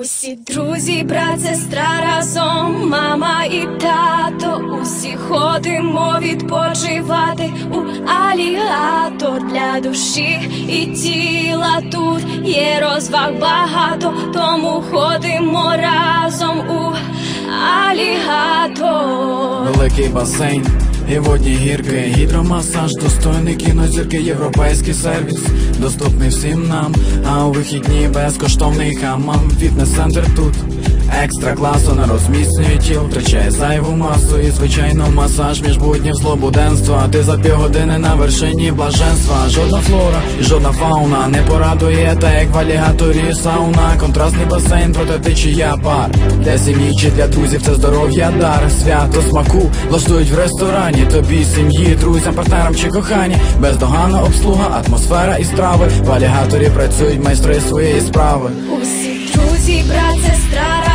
Усі друзі, брат, сестра разом, мама і тато, усі ходимо відпочивати у алігатор для душі і тіла. Тут є розваг багато, тому ходимо разом у алігатор. Великий басейн і водні гірки, гідромасаж, достойний кінозірки, європейський сервіс, доступний всім нам. А у вихідні безкоштовний хамам, фітнес-центр тут. Екстра класу на розміцнює тіл, втрачає зайву масу і звичайно масаж між буднів злобуденства. Ти за півгодини на вершині блаженства. Жодна флора і жодна фауна не порадує, та як в алігаторі сауна. Контрастний басейн, проте течія пар. Для сім'ї чи для друзів це здоров'я дар. Свято смаку влаштують в ресторані. Тобі, сім'ї, друзям, партнерам чи кохані. Бездоганна обслуга, атмосфера і страви. В алігаторі працюють майстри своєї справи. Усі друзі, брат, сестра